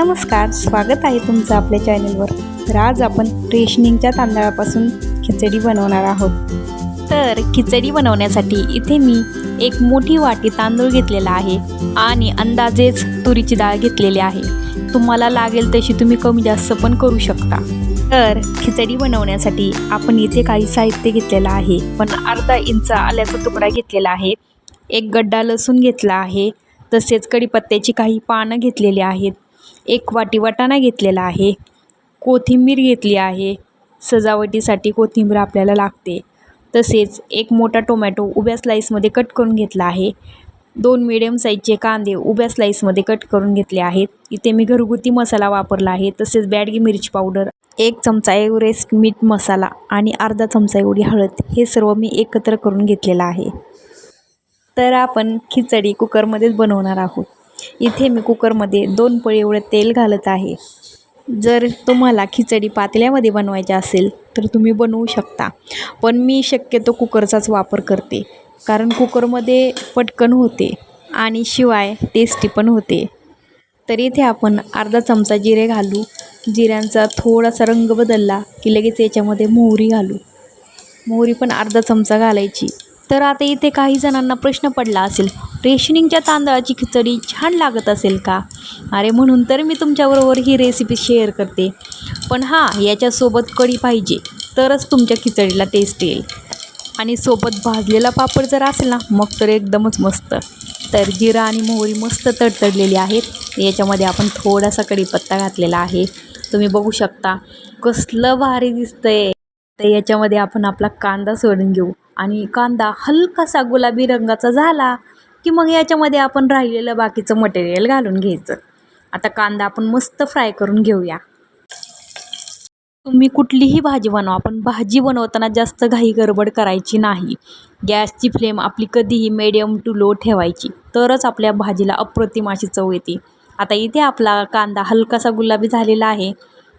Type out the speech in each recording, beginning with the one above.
नमस्कार स्वागत आहे तुमचं आपल्या चॅनलवर तर आज आपण रेशनिंगच्या तांदळापासून खिचडी बनवणार आहोत. तर खिचडी बनवण्यासाठी इथे मी एक मोठी वाटी तांदूळ घेतलेला आहे आणि अंदाजेच तुरीची डाळ घेतलेली आहे. तुम्हाला लागेल तशी तुम्ही कमी जास्त पण करू शकता. तर खिचडी बनवण्यासाठी आपण इथे काही साहित्य घेतलेलं आहे. पण अर्धा इंच आल्याचा तुकडा घेतलेला आहे. एक गड्डा लसूण घेतला आहे. तसेच कढीपत्त्याची काही पानं घेतलेली आहेत. एक वाटी वाटाणा घेतलेला आहे. कोथिंबीर घेतली आहे. सजावटीसाठी कोथिंबीर आपल्याला लागते. तसेच एक मोठा टोमॅटो उभ्या स्लाईसमध्ये कट करून घेतला आहे. दोन मिडियम साईजचे कांदे उभ्या स्लाईसमध्ये कट करून घेतले आहेत. इथे मी घरगुती मसाला वापरला आहे. तसेच बॅडगी मिरची पावडर एक चमचा एव्हरेस्ट मीठ मसाला आणि अर्धा चमचा एवढी हळद हे सर्व मी एकत्र करून घेतलेलं आहे. तर आपण खिचडी कुकरमध्येच बनवणार आहोत. इथे मी कुकरमध्ये दोन पळी एवढं तेल घालत आहे. जर तुम्हाला खिचडी पातेल्यामध्ये बनवायची असेल तर तुम्ही बनवू शकता. पण मी शक्यतो कुकरचाच वापर करते. कारण कुकरमध्ये पटकन होते आणि शिवाय टेस्टी पण होते. तर इथे आपण अर्धा चमचा जिरे घालू. जिऱ्यांचा थोडासा रंग बदलला की लगेच याच्यामध्ये मोहरी घालू. मोहरी पण अर्धा चमचा घालायची. तर आता इथे काही जणांना प्रश्न पडला असेल रेशनिंगच्या तांदळाची खिचडी छान लागत असेल का? अरे म्हणून तर मी तुमच्याबरोबर ही रेसिपी शेअर करते. पण हां याच्यासोबत कढी पाहिजे तरच तुमच्या खिचडीला टेस्ट येईल. आणि सोबत भाजलेला पापड जर असेल ना मग तर एकदमच मस्त. तर जिरा आणि मोहरी मस्त तडतडलेली आहेत. याच्यामध्ये आपण थोडासा कढीपत्ता घातलेला आहे. तुम्ही बघू शकता कसलं भारी दिसतंय. तर याच्यामध्ये आपण आपला कांदा सोडून घेऊ. आणि कांदा हलकासा गुलाबी रंगाचा झाला की मग याच्यामध्ये आपण राहिलेलं बाकीचं मटेरियल घालून घ्यायचं. आता कांदा आपण मस्त फ्राय करून घेऊया. तुम्ही कुठलीही भाजी बनवा पण भाजी बनवताना जास्त घाई गडबड करायची नाही. गॅसची फ्लेम आपली कधीही मिडियम टू लो ठेवायची तरच आपल्या भाजीला अप्रतिम अशी चव येते. आता इथे आपला कांदा हलकासा गुलाबी झालेला आहे.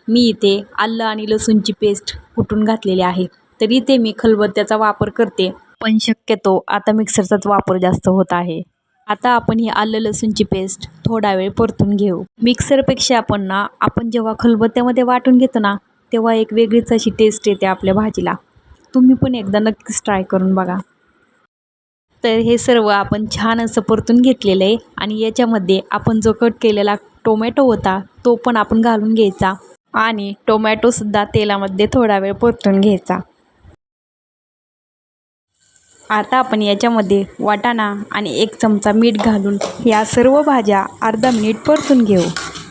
मी इथे आलं आणि लसूणची पेस्ट कुटून घातलेली आहे. तरी ते मी खलबत्त्याचा वापर करते. पण शक्यतो आता मिक्सरचाच वापर जास्त होत आहे. आता आपण ही आलं लसूणची पेस्ट थोडा वेळ परतून घेऊ. मिक्सरपेक्षा आपण ना आपण जेव्हा खलबत्त्यामध्ये वाटून घेतो ना तेव्हा एक वेगळीच अशी टेस्ट येते आपल्या भाजीला. तुम्ही पण एकदा नक्कीच ट्राय करून बघा. तर हे सर्व आपण छान असं परतून घेतलेलं आहे आणि याच्यामध्ये आपण जो कट केलेला टोमॅटो होता तो पण आपण घालून घ्यायचा. आणि टोमॅटोसुद्धा तेलामध्ये थोडा वेळ परतून घ्यायचा. आता आपण याच्यामध्ये वाटाणा आणि एक चमचा मीठ घालून या सर्व भाज्या अर्धा मिनिट परतून घेऊ.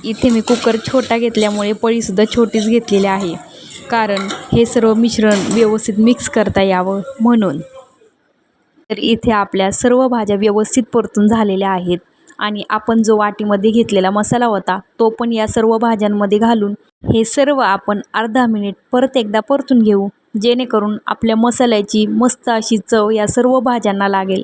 इथे मी कुकर छोटा घेतल्यामुळे पळीसुद्धा छोटीच घेतलेली आहे. कारण हे सर्व मिश्रण व्यवस्थित मिक्स करता यावं म्हणून. तर इथे आपल्या सर्व भाज्या व्यवस्थित परतून झालेल्या आहेत. आणि आपण जो वाटीमध्ये घेतलेला मसाला होता तो पण या सर्व भाज्यांमध्ये घालून हे सर्व आपण अर्धा मिनिट परत एकदा परतून घेऊ. जेणेकरून आपल्या मसाल्याची मस्त अशी चव या सर्व भाज्यांना लागेल.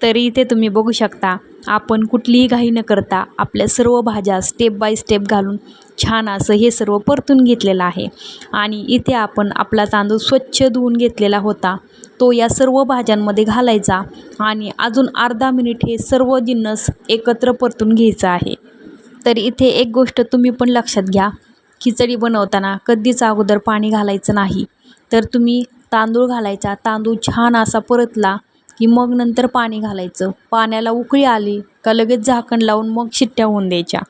तरी इथे तुम्ही बघू शकता आपण कुठलीही घाई न करता आपल्या सर्व भाज्या स्टेप बाय स्टेप घालून छान असं हे सर्व परतून घेतलेलं आहे. आणि इथे आपण आपला तांदूळ स्वच्छ धुवून घेतलेला होता तो या सर्व भाज्यांमध्ये घालायचा आणि अजून अर्धा मिनिट हे सर्व जिन्नस एकत्र परतून घ्यायचं आहे. तर इथे एक गोष्ट तुम्ही पण लक्षात घ्या खिचडी बनवताना कधीच अगोदर पाणी घालायचं नाही. तर तुम्ही तांदूळ घालायचा तांदूळ छान असा परतला की मग नंतर पाणी घालायचं. पाण्याला उकळी आली का लगेच झाकण लावून मग शिट्ट्या होऊन द्यायच्या.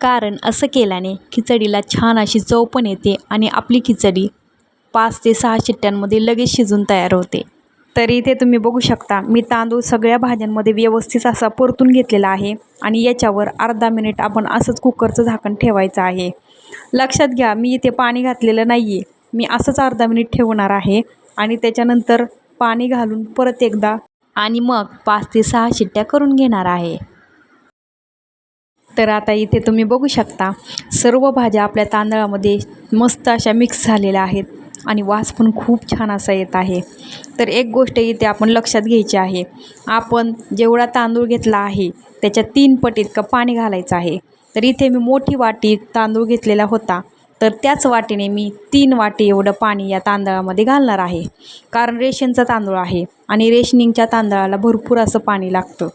कारण असं केल्याने खिचडीला छान अशी चव पण येते आणि आपली खिचडी पाच ते सहा शिट्ट्यांमध्ये लगेच शिजून तयार होते. तर इथे तुम्ही बघू शकता मी तांदूळ सगळ्या भाज्यांमध्ये व्यवस्थित असा परतून घेतलेला आहे आणि याच्यावर अर्धा मिनिट आपण असंच कुकरचं झाकण ठेवायचं आहे. लक्षात घ्या मी इथे पाणी घातलेलं नाही आहे मी असंच अर्धा मिनिट ठेवणार आहे आणि त्याच्यानंतर पाणी घालून परत एकदा आणि मग पाच ते सहा शिट्ट्या करून घेणार आहे. तर आता इथे तुम्ही बघू शकता सर्व भाज्या आपल्या तांदळामध्ये मस्त अशा मिक्स झालेल्या आहेत आणि वास पण खूप छान असा येत आहे. तर एक गोष्ट इथे आपण लक्षात घ्यायची आहे आपण जेवढा तांदूळ घेतला आहे त्याच्या तीन पट इतकं पाणी घालायचं आहे. तर इथे मी मोठी वाटी तांदूळ घेतलेला होता. तर त्याच वाटीने मी तीन वाटी एवढं पाणी या तांदळामध्ये घालणार आहे. कारण रेशनचा तांदूळ आहे आणि रेशनिंगच्या तांदळाला भरपूर असं पाणी लागतं.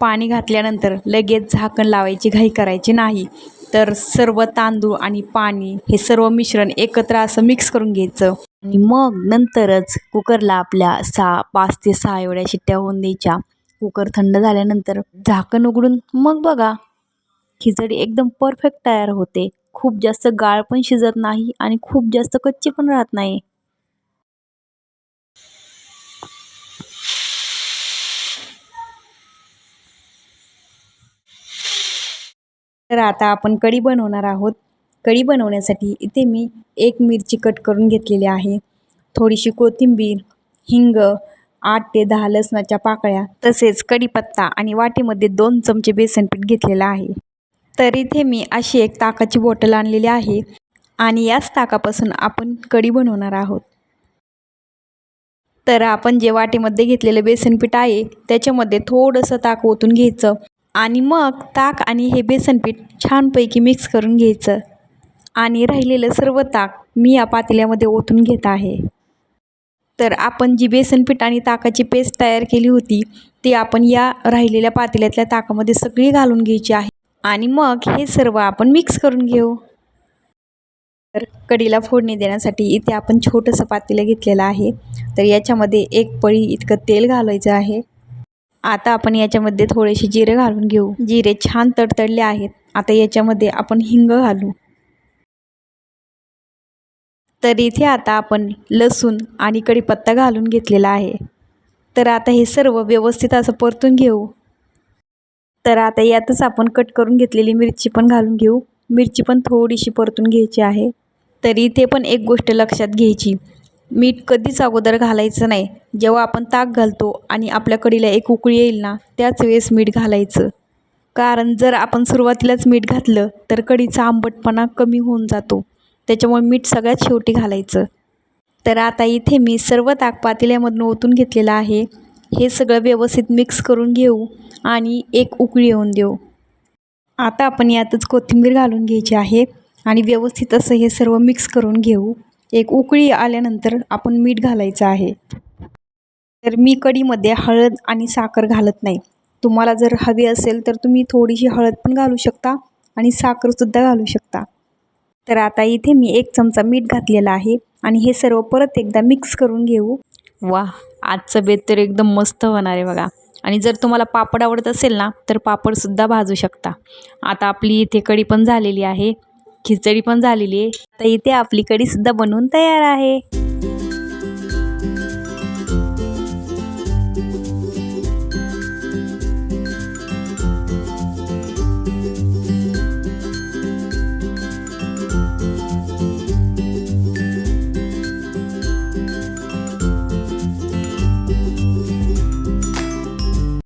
पाणी घातल्यानंतर लगेच झाकण लावायची घाई करायची नाही. तर सर्व तांदूळ आणि पाणी हे सर्व मिश्रण एकत्र असं मिक्स करून घ्यायचं. आणि मग नंतरच कुकरला आपल्या सहा पाच ते सहा एवढ्या शिट्ट्या होऊन द्यायच्या. कुकर थंड झाल्यानंतर झाकण उघडून मग बघा. खिचडी एकदम परफेक्ट तयार होते. खूप जास्त गाळ पण शिजत नाही आणि खूप जास्त कच्ची पण राहत नाही. तर आता आपण कढी बनवणार आहोत. कढी बनवण्यासाठी इथे मी एक मिरची कट करून घेतलेली आहे. थोडीशी कोथिंबीर हिंग आठ ते दहा लसणाच्या पाकळ्या तसेच कढीपत्ता आणि वाटीमध्ये दोन चमचे बेसन पीठ घेतलेलं आहे. तर इथे मी अशी एक ताकाची बॉटल आणलेली आहे आणि याच ताकापासून आपण कढी बनवणार आहोत. तर आपण जे वाटीमध्ये घेतलेलं बेसन पीठ आहे त्याच्यामध्ये थोडंसं ताक ओतून घ्यायचं आणि मग ताक आणि हे बेसन पीठ छानपैकी मिक्स करून घ्यायचं आणि राहिलेलं सर्व ताक मी या पातेल्यामध्ये ओतून घेत आहे. तर आपण जी बेसन पीठ आणि ताकाची पेस्ट तयार केली होती ती आपण या राहिलेल्या पातेल्यातल्या ताकामध्ये सगळी घालून घ्यायची आहे. आणि मग हे सर्व आपण मिक्स करून घेऊ. तर कढीला फोडणी देण्यासाठी इथे आपण छोटंसं पातेलं घेतलेलं आहे. तर याच्यामध्ये एक पळी इतकं तेल घालायचं आहे. आता आपण याच्यामध्ये थोडेसे जिरे घालून घेऊ. जिरे छान तडतडले आहेत. आता याच्यामध्ये आपण हिंग घालू. तर इथे आता आपण लसूण आणि कढीपत्ता घालून घेतलेला आहे. तर आता हे सर्व व्यवस्थित असं परतून घेऊ. तर आता यातच आपण कट करून घेतलेली मिरची पण घालून घेऊ. मिरची पण थोडीशी परतून घ्यायची आहे. तर इथे पण एक गोष्ट लक्षात घ्यायची. मीठ कधीच अगोदर घालायचं नाही. जेव्हा आपण ताक घालतो आणि आपल्या कडीला एक उकळी येईल ना त्याच वेळेस मीठ घालायचं. कारण जर आपण सुरुवातीलाच मीठ घातलं तर कढीचा आंबटपणा कमी होऊन जातो. त्याच्यामुळे मीठ सगळ्यात शेवटी घालायचं. तर आता इथे मी सर्व ताक पातेल्यामधून ओतून घेतलेलं आहे. हे सगळं व्यवस्थित मिक्स करून घेऊ आणि एक उकळी येऊन देऊ. आता आपण यातच कोथिंबीर घालून घ्यायची आहे आणि व्यवस्थित असं हे सर्व मिक्स करून घेऊ. एक उकळी आल्यानंतर आपण मीठ घालायचं आहे. तर मी कढीमध्ये हळद आणि साखर घालत नाही. तुम्हाला जर हवी असेल तर तुम्ही थोडीशी हळद पण घालू शकता आणि साखरसुद्धा घालू शकता. तर आता इथे मी एक चमचा मीठ घातलेला आहे आणि हे सर्व परत एकदा मिक्स करून घेऊ. वा आजचं बेत तर एकदम मस्त होणार आहे बघा. आणि जर तुम्हाला पापड आवडत असेल ना तर पापडसुद्धा भाजू शकता. आता आपली इथे कढी पण झालेली आहे खिचडी पण झालेली आहे. तर इथे आपली कढीसुद्धा बनवून तयार आहे.